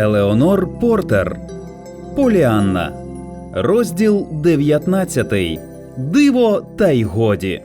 Елеонор Портер. Поліанна. Розділ 19. Диво та й годі.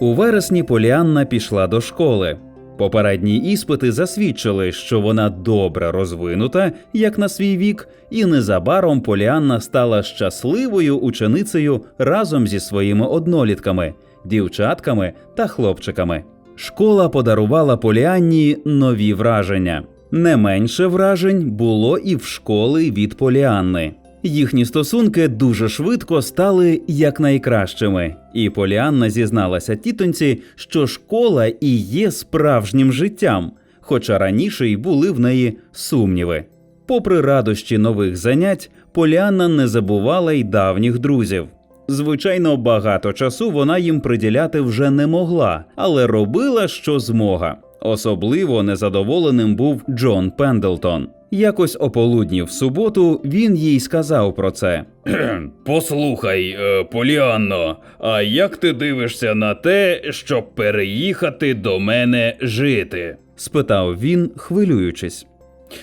У вересні Поліанна пішла до школи. Попередні іспити засвідчили, що вона добре розвинута, як на свій вік, і незабаром Поліанна стала щасливою ученицею разом зі своїми однолітками, дівчатками та хлопчиками. Школа подарувала Поліанні нові враження. Не менше вражень було і в школи від Поліанни. Їхні стосунки дуже швидко стали якнайкращими, і Поліанна зізналася тітоньці, що школа і є справжнім життям, хоча раніше й були в неї сумніви. Попри радощі нових занять, Поліанна не забувала й давніх друзів. Звичайно, багато часу вона їм приділяти вже не могла, але робила, що змога. Особливо незадоволеним був Джон Пендлтон. Якось ополудні в суботу він їй сказав про це. Послухай, е, Поліанно, а як ти дивишся на те, щоб переїхати до мене жити? спитав він, хвилюючись.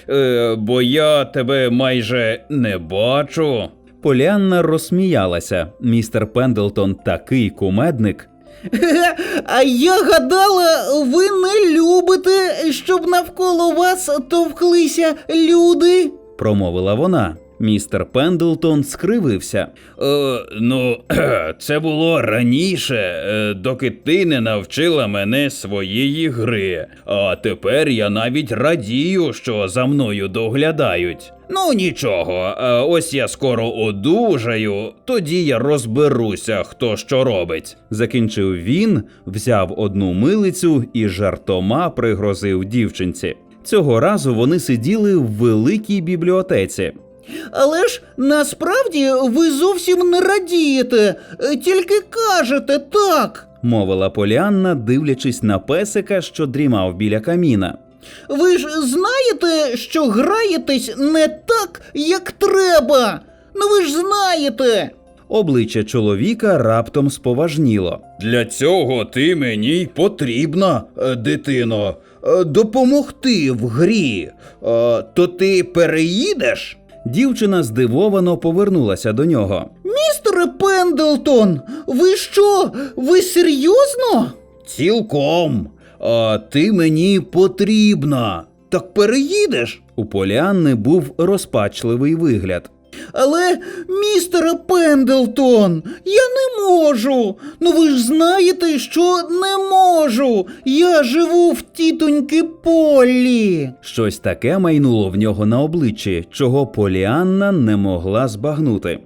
Е, бо я тебе майже не бачу. Поліанна розсміялася. Містер Пендлтон такий кумедник. А я гадала, ви не любите, щоб навколо вас товклися люди. промовила вона. Містер Пендлтон скривився. Е, ну, це було раніше, е, доки ти не навчила мене своєї гри. А тепер я навіть радію, що за мною доглядають. Ну нічого, е, ось я скоро одужаю, тоді я розберуся, хто що робить. Закінчив він, взяв одну милицю і жартома пригрозив дівчинці. Цього разу вони сиділи в великій бібліотеці. Але ж насправді ви зовсім не радієте, е, тільки кажете так. мовила Поліанна, дивлячись на песика, що дрімав біля каміна. Ви ж знаєте, що граєтесь не так, як треба. Ну ви ж знаєте. Обличчя чоловіка раптом споважніло. Для цього ти мені й потрібна, е, дитино, е, допомогти в грі. То ти переїдеш? Дівчина здивовано повернулася до нього. Містере Пендлтон, ви що? Ви серйозно? Цілком. А ти мені потрібна. Так переїдеш? У Поліанни був розпачливий вигляд. Але, містере Пендлтон, я не можу. Ну ви ж знаєте, що не можу. Я живу в тітоньки Поллі. Щось таке майнуло в нього на обличчі, чого Поліанна не могла збагнути.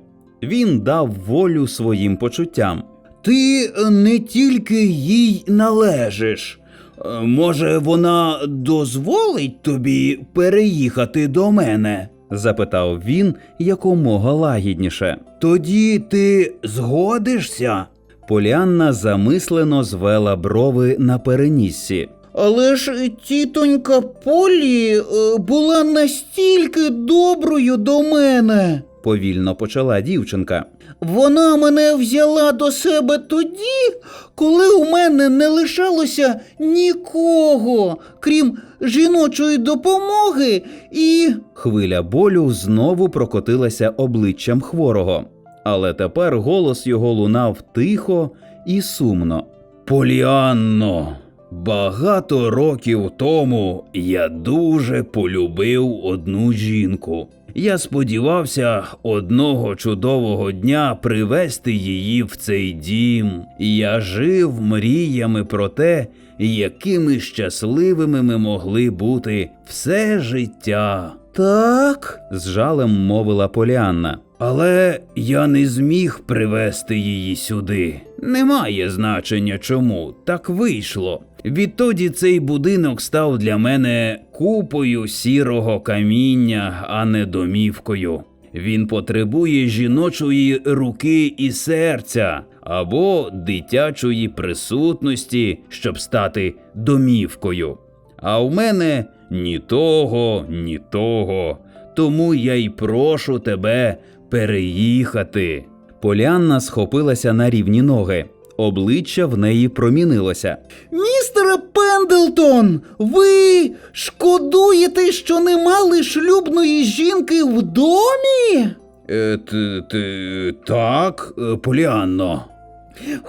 Він дав волю своїм почуттям. Ти не тільки їй належиш. Е, Може, вона дозволить тобі переїхати до мене? Запитав він якомога лагідніше. Тоді ти згодишся? Поліанна замислено звела брови на переніссі. Але ж тітонька Полі е, була настільки доброю до мене. Повільно почала дівчинка. Вона мене взяла до себе тоді, коли у мене не лишалося нікого, крім жіночої допомоги і. Хвиля болю знову прокотилася обличчям хворого, але тепер голос його лунав тихо і сумно. Поліанно, багато років тому я дуже полюбив одну жінку. Я сподівався одного чудового дня привезти її в цей дім. Я жив мріями про те, якими щасливими ми могли бути все життя. Так. з жалем мовила Поліанна. Але я не зміг привезти її сюди. Немає значення чому, так вийшло. Відтоді цей будинок став для мене купою сірого каміння, а не домівкою. Він потребує жіночої руки і серця або дитячої присутності, щоб стати домівкою. А в мене ні того, ні того. Тому я й прошу тебе переїхати. Поліанна схопилася на рівні ноги. Обличчя в неї промінилося. Містере Пендлтон, ви шкодуєте, що не мали шлюбної жінки в домі? Е, ти, ти, так, е, Поліанно.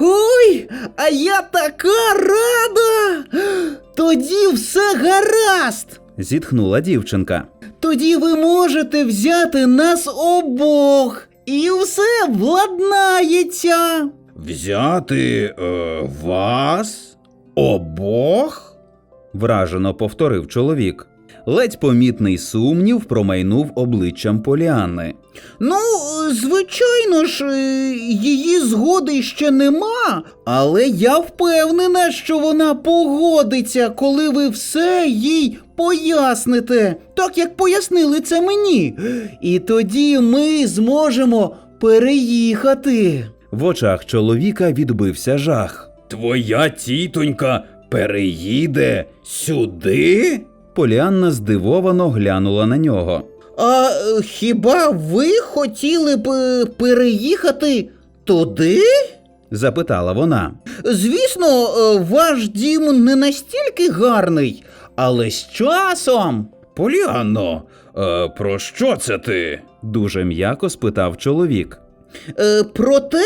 Ой, а я така рада. Тоді все гаразд. Зітхнула дівчинка. Тоді ви можете взяти нас обох, і все владнається. Взяти е, вас? Обох? Вражено повторив чоловік. Ледь помітний сумнів промайнув обличчям Поліанни. Ну, звичайно ж, е, її згоди ще нема, але я впевнена, що вона погодиться, коли ви все їй поясните, так як пояснили це мені. І тоді ми зможемо переїхати. В очах чоловіка відбився жах. Твоя тітонька переїде сюди? Поліанна здивовано глянула на нього. А хіба ви хотіли б е, переїхати туди? Запитала вона. Звісно, е, ваш дім не настільки гарний, але з часом. Поліанно, е, про що це ти? Дуже м'яко спитав чоловік. Про те,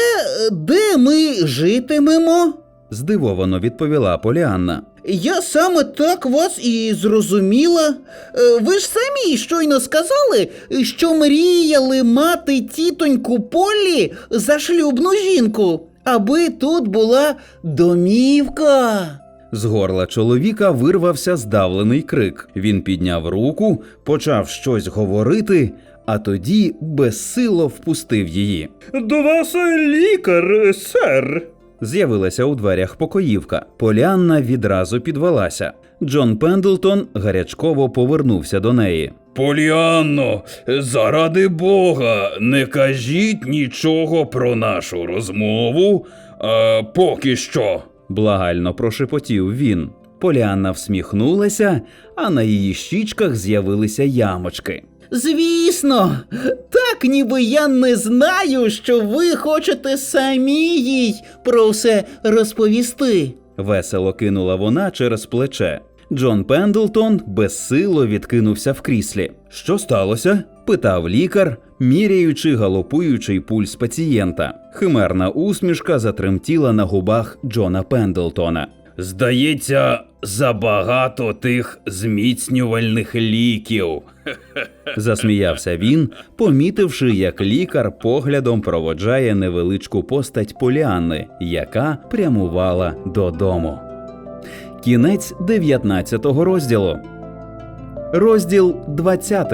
де ми житимемо. Здивовано відповіла Поліанна. Я саме так вас і зрозуміла. Е, Ви ж самі щойно сказали, що мріяли мати тітоньку Полі за шлюбну жінку, аби тут була домівка. З горла чоловіка вирвався здавлений крик. Він підняв руку, почав щось говорити, а тоді безсило впустив її. До вас лікар, сер. З'явилася у дверях покоївка. Поліанна відразу підвелася. Джон Пендлтон гарячково повернувся до неї. Поліанно, заради Бога, не кажіть нічого про нашу розмову, а, поки що. Благально прошепотів він. Поліанна всміхнулася, а на її щічках з'явилися ямочки. Звісно, так ніби я не знаю, що ви хочете самі їй про все розповісти. Весело кинула вона через плече. Джон Пендлтон безсило відкинувся в кріслі. Що сталося? питав лікар, міряючи галопуючий пульс пацієнта. Химерна усмішка затремтіла на губах Джона Пендлтона. Здається, забагато тих зміцнювальних ліків. Засміявся він, помітивши, як лікар поглядом проводжає невеличку постать Поліанни, яка прямувала додому. Кінець 19 розділу. Розділ 20.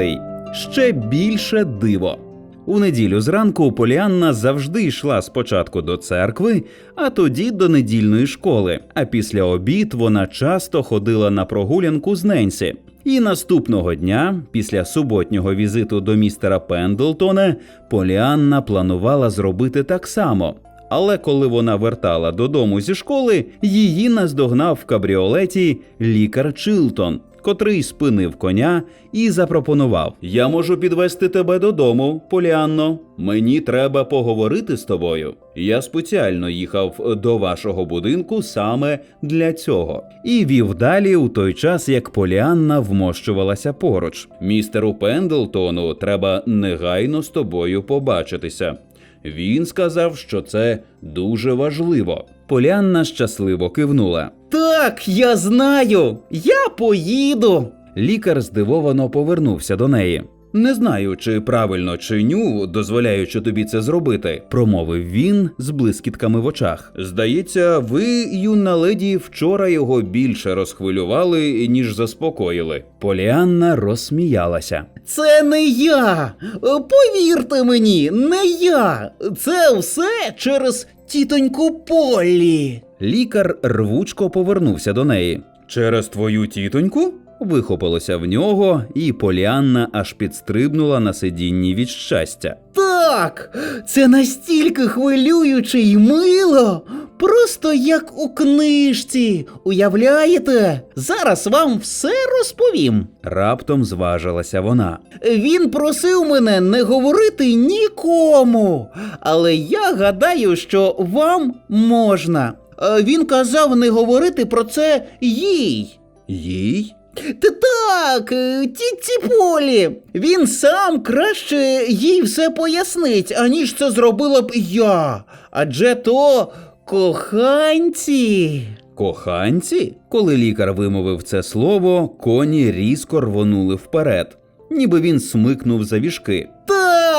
Ще більше диво. У неділю зранку Поліанна завжди йшла спочатку до церкви, а тоді до недільної школи. А після обід вона часто ходила на прогулянку з Ненсі. І наступного дня, після суботнього візиту до містера Пендлтона, Поліанна планувала зробити так само. Але коли вона вертала додому зі школи, її наздогнав в кабріолеті лікар Чилтон, котрий спинив коня і запропонував: Я можу підвести тебе додому, Поліанно. Мені треба поговорити з тобою. Я спеціально їхав до вашого будинку саме для цього. І вів далі у той час, як Поліанна вмощувалася поруч. Містеру Пендлтону треба негайно з тобою побачитися. Він сказав, що це дуже важливо. Поліанна щасливо кивнула. Так, я знаю, я поїду. Лікар здивовано повернувся до неї. Не знаю, чи правильно чиню, дозволяючи тобі це зробити, промовив він з блискітками в очах. Здається, ви, юна леді, вчора його більше розхвилювали, ніж заспокоїли. Поліанна розсміялася. Це не я. Повірте мені, не я. Це все через тітоньку Полі. Лікар рвучко повернувся до неї. Через твою тітоньку? Вихопилося в нього, і Поліанна аж підстрибнула на сидінні від щастя. Так, це настільки хвилююче й мило. просто як у книжці. Уявляєте? Зараз вам все розповім. Раптом зважилася вона. Він просив мене не говорити нікому, але я гадаю, що вам можна. Е, Він казав не говорити про це їй. Їй? Та так, е, тітці Полі. Він сам краще їй все пояснить, аніж це зробила б я. Адже то коханці. Коханці? Коли лікар вимовив це слово, коні різко рвонули вперед, ніби він смикнув за віжки.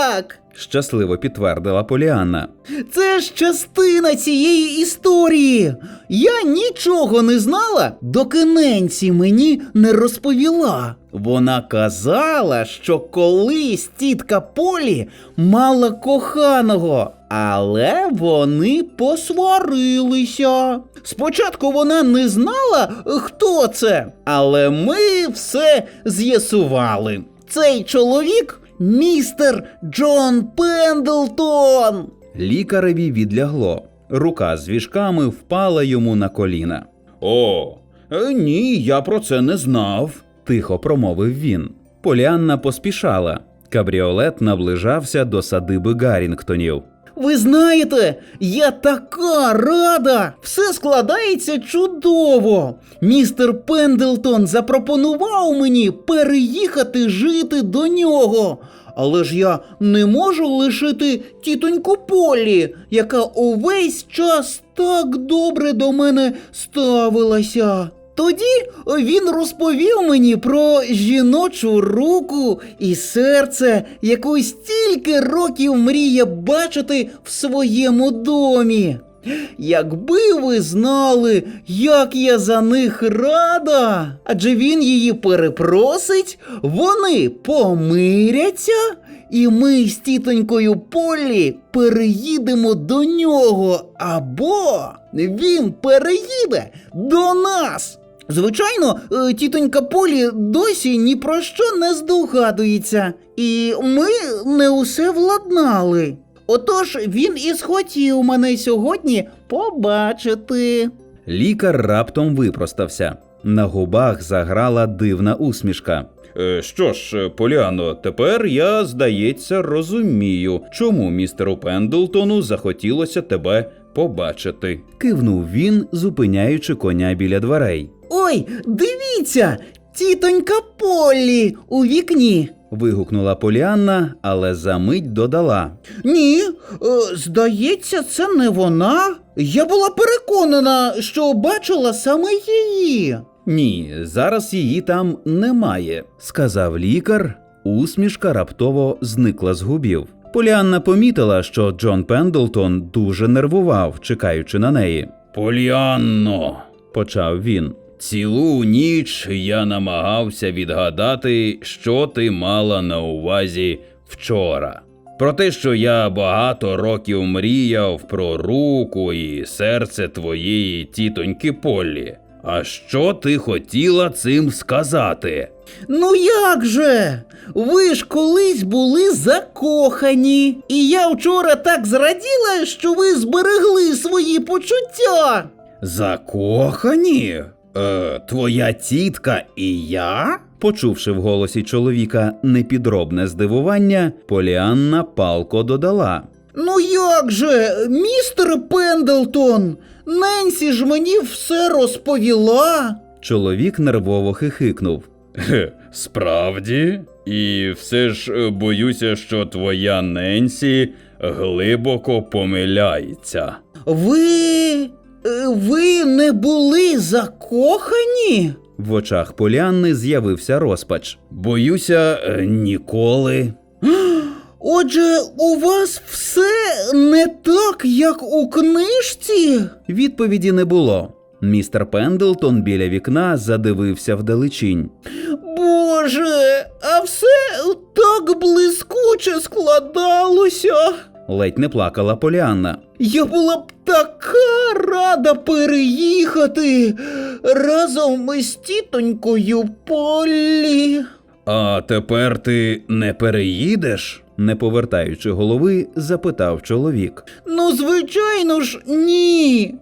Так, Щасливо підтвердила Поліанна. це ж частина цієї історії. Я нічого не знала, доки Ненсі мені не розповіла. Вона казала, що колись тітка Полі мала коханого, але вони посварилися. Спочатку вона не знала, хто це, але ми все з'ясували. Цей чоловік містер Джон Пендлтон. Лікареві відлягло. Рука з віжками впала йому на коліна. О, е, ні, я про це не знав, тихо промовив він. Поліанна поспішала. Кабріолет наближався до садиби Гаррінгтонів. Ви знаєте, я така рада! Все складається чудово. Містер Пендлтон запропонував мені переїхати жити до нього. Але ж я не можу лишити тітоньку Полі, яка увесь час так добре до мене ставилася. Тоді він розповів мені про жіночу руку і серце, яку стільки років мріє бачити в своєму домі. Якби ви знали, як я за них рада, адже він її перепросить, вони помиряться, і ми з тітонькою Полі переїдемо до нього, або він переїде до нас. Звичайно, е, тітонька Полі досі ні про що не здогадується, і ми не усе владнали. Отож він і схотів мене сьогодні побачити. Лікар раптом випростався. На губах заграла дивна усмішка. Е, що ж, Поліано, тепер я, здається, розумію, чому містеру Пендлтону захотілося тебе побачити. Кивнув він, зупиняючи коня біля дверей. Ой, дивіться, тітонька Полі у вікні. Вигукнула Поліанна, але за мить додала. Ні, е, здається, це не вона. Я була переконана, що бачила саме її. Ні, зараз її там немає, сказав лікар. Усмішка раптово зникла з губів. Поліанна помітила, що Джон Пендлтон дуже нервував, чекаючи на неї. Поліанно, почав він. Цілу ніч я намагався відгадати, що ти мала на увазі вчора. Про те, що я багато років мріяв про руку і серце твоєї тітоньки Поллі. А що ти хотіла цим сказати? Ну як же? Ви ж колись були закохані. І я вчора так зраділа, що ви зберегли свої почуття. Закохані? Е, твоя тітка і я? Почувши в голосі чоловіка непідробне здивування, Поліанна палко додала. Ну як же, містер Пендлтон, Ненсі ж мені все розповіла. Чоловік нервово хихикнув. Справді? І все ж е, боюся, що твоя Ненсі глибоко помиляється. Ви. Ви не були закохані? В очах Поліанни з'явився розпач. Боюся, е, ніколи. Отже, у вас все не так, як у книжці? Відповіді не було. Містер Пендлтон біля вікна задивився вдалечінь. Боже, а все так блискуче складалося. Ледь не плакала Поліанна. Я була б така рада переїхати разом із тітонькою Полі. А тепер ти не переїдеш? не повертаючи голови, запитав чоловік. Ну, звичайно ж, ні.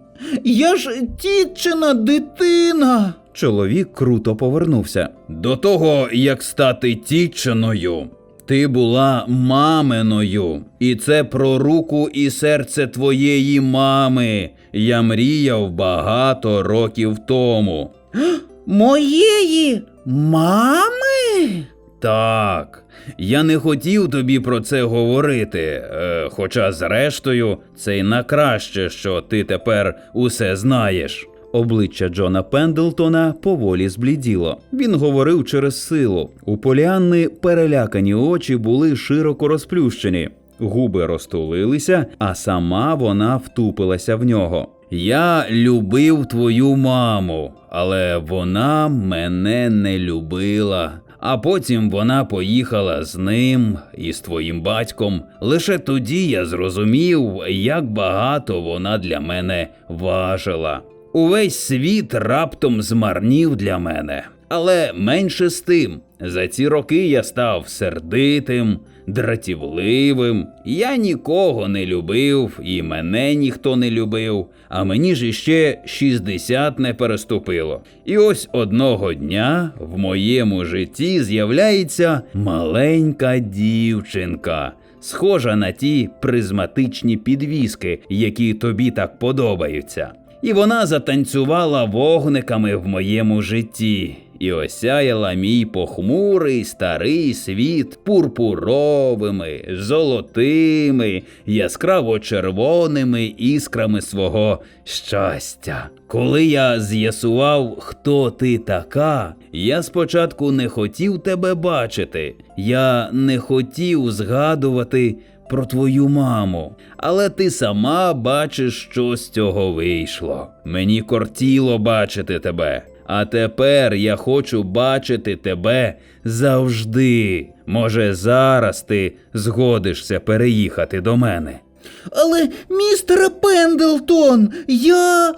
Я ж тітчина дитина. Чоловік круто повернувся. До того, як стати тітчиною, ти була маминою, і це про руку і серце твоєї мами. Я мріяв багато років тому. Моєї мами? Так, я не хотів тобі про це говорити. Е, хоча, зрештою, це й на краще, що ти тепер усе знаєш. Обличчя Джона Пендлтона поволі збліділо. Він говорив через силу. У Поліанни перелякані очі були широко розплющені, губи розтулилися, а сама вона втупилася в нього. Я любив твою маму, але вона мене не любила. А потім вона поїхала з ним і з твоїм батьком. Лише тоді я зрозумів, як багато вона для мене важила. Увесь світ раптом змарнів для мене. Але менше з тим, за ці роки я став сердитим, дратівливим. Я нікого не любив, і мене ніхто не любив, а мені ж іще 60 не переступило. І ось одного дня в моєму житті з'являється маленька дівчинка. Схожа на ті призматичні підвіски, які тобі так подобаються. І вона затанцювала вогниками в моєму житті і осяяла мій похмурий старий світ пурпуровими, золотими, яскраво червоними іскрами свого щастя. Коли я з'ясував, хто ти така, я спочатку не хотів тебе бачити, я не хотів згадувати про твою маму, але ти сама бачиш, що з цього вийшло. Мені кортіло бачити тебе. А тепер я хочу бачити тебе завжди. Може, зараз ти згодишся переїхати до мене. Але, містере Пендлтон, я.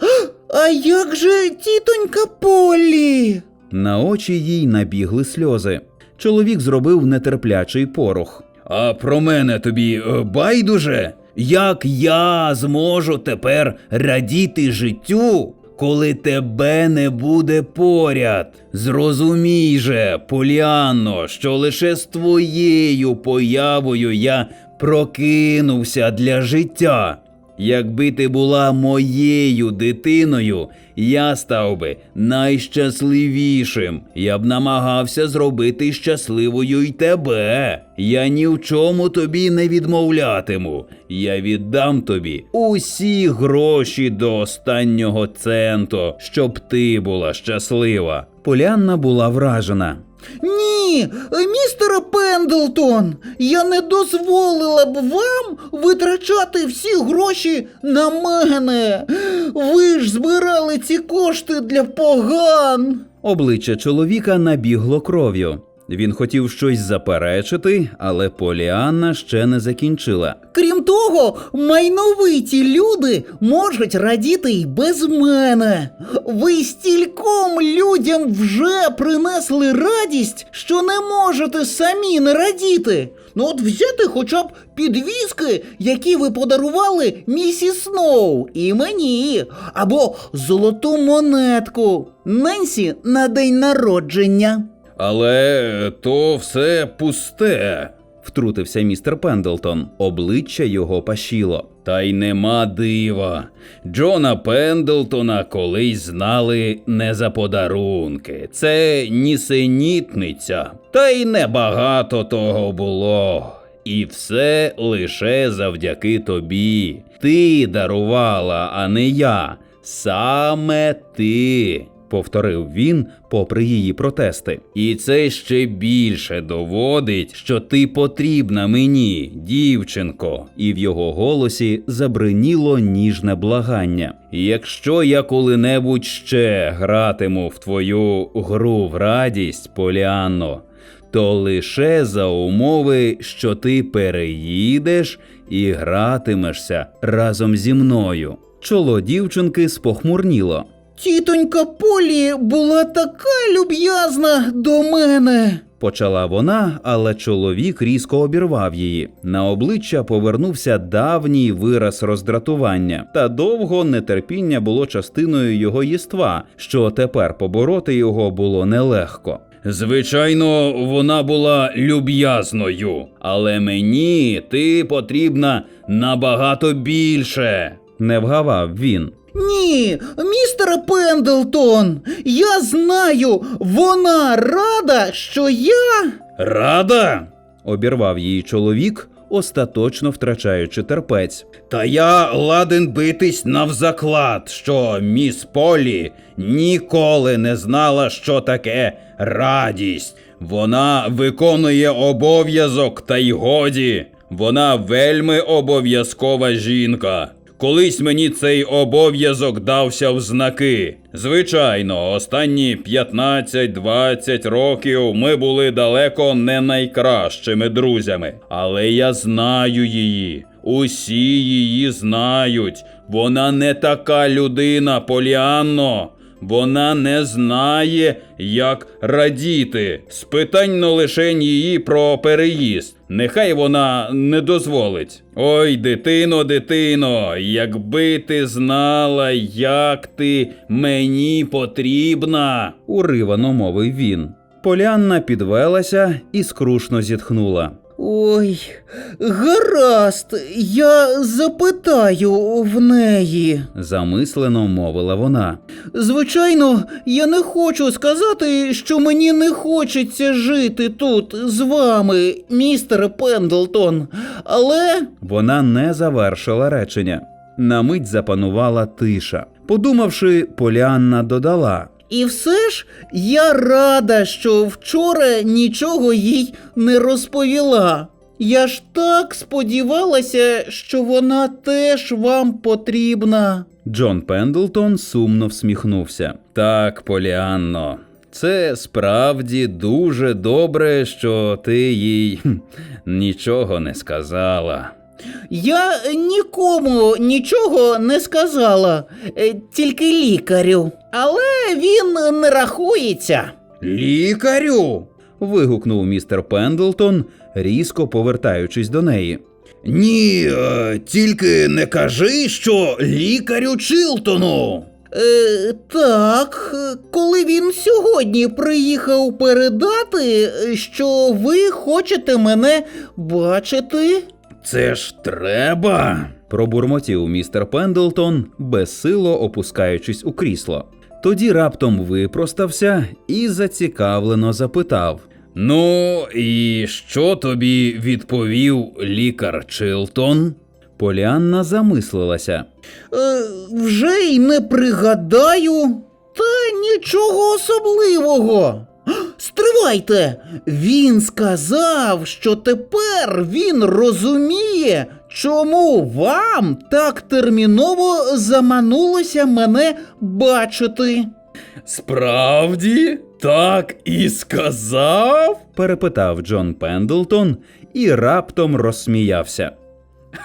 А як же тітонька Поллі? На очі їй набігли сльози. Чоловік зробив нетерплячий порух. А про мене тобі е, байдуже? Як я зможу тепер радіти життю, коли тебе не буде поряд? Зрозумій же, Поліанно, що лише з твоєю появою я прокинувся для життя. Якби ти була моєю дитиною, я став би найщасливішим. Я б намагався зробити щасливою й тебе. Я ні в чому тобі не відмовлятиму. Я віддам тобі усі гроші до останнього центу, щоб ти була щаслива. Поліанна була вражена. Ні, містере Пендлтон, я не дозволила б вам витрачати всі гроші на мене. Ви ж збирали ці кошти для поган. Обличчя чоловіка набігло кров'ю. Він хотів щось заперечити, але Поліанна ще не закінчила. Крім того, майновиті люди можуть радіти й без мене. Ви стільком людям вже принесли радість, що не можете самі не радіти. Ну от взяти хоча б підвіски, які ви подарували місіс Сноу і мені, або золоту монетку Ненсі на день народження. Але то все пусте. Втрутився містер Пендлтон. Обличчя його пашіло. Та й нема дива. Джона Пендлтона колись знали не за подарунки. Це нісенітниця. Та й небагато того було. І все лише завдяки тобі. Ти дарувала, а не я. Саме ти. Повторив він, попри її протести. І це ще більше доводить, що ти потрібна мені, дівчинко. І в його голосі забриніло ніжне благання. Якщо я коли-небудь ще гратиму в твою гру в радість, Поліанно, то лише за умови, що ти переїдеш і гратимешся разом зі мною. Чоло дівчинки спохмурніло. Тітонька Полі була така люб'язна до мене. Почала вона, але чоловік різко обірвав її. На обличчя повернувся давній вираз роздратування, та довго нетерпіння було частиною його єства, що тепер побороти його було нелегко. Звичайно, вона була люб'язною, але мені ти потрібна набагато більше. Не вгавав він. Ні, містере Пендлтон, я знаю, вона рада, що я. Рада? Обірвав її чоловік, остаточно втрачаючи терпець. Та я ладен битись навзаклад, що міс Полі ніколи не знала, що таке радість. Вона виконує обов'язок, та й годі. Вона вельми обов'язкова жінка. Колись мені цей обов'язок дався в знаки. Звичайно, останні 15-20 років ми були далеко не найкращими друзями, але я знаю її. Усі її знають. Вона не така людина, Поліанно. Вона не знає, як радіти. Спитань лишень її про переїзд. Нехай вона не дозволить. Ой, дитино, дитино, якби ти знала, як ти мені потрібна. Уривано мовив він. Полянна підвелася і скрушно зітхнула. Ой, гаразд, я запитаю в неї. Замислено мовила вона. Звичайно, я не хочу сказати, що мені не хочеться жити тут з вами, містере Пендлтон, але Вона не завершила речення. На мить запанувала тиша. Подумавши, Поліанна додала. І все ж я рада, що вчора нічого їй не розповіла. Я ж так сподівалася, що вона теж вам потрібна. Джон Пендлтон сумно всміхнувся. Так, Поліанно, це справді дуже добре, що ти їй нічого не сказала. Я нікому нічого не сказала, е, тільки лікарю. Але він не рахується. Лікарю? вигукнув містер Пендлтон, різко повертаючись до неї. Ні, е, тільки не кажи, що лікарю Чилтону. Е, так, коли він сьогодні приїхав передати, що ви хочете мене бачити. Це ж треба. Пробурмотів містер Пендлтон, безсило опускаючись у крісло. Тоді раптом випростався і зацікавлено запитав. Ну, і що тобі відповів лікар Чилтон? Поліанна замислилася. Е, вже й не пригадаю. Та нічого особливого. А, Стривайте! Він сказав, що тепер він розуміє, чому вам так терміново заманулося мене бачити. Справді, так і сказав? перепитав Джон Пендлтон і раптом розсміявся.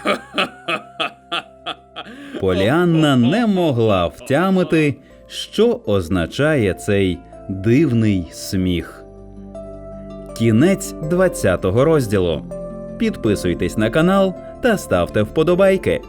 Поліанна не могла втямити, що означає цей дивний сміх. Кінець 20 розділу. Підписуйтесь на канал та ставте вподобайки.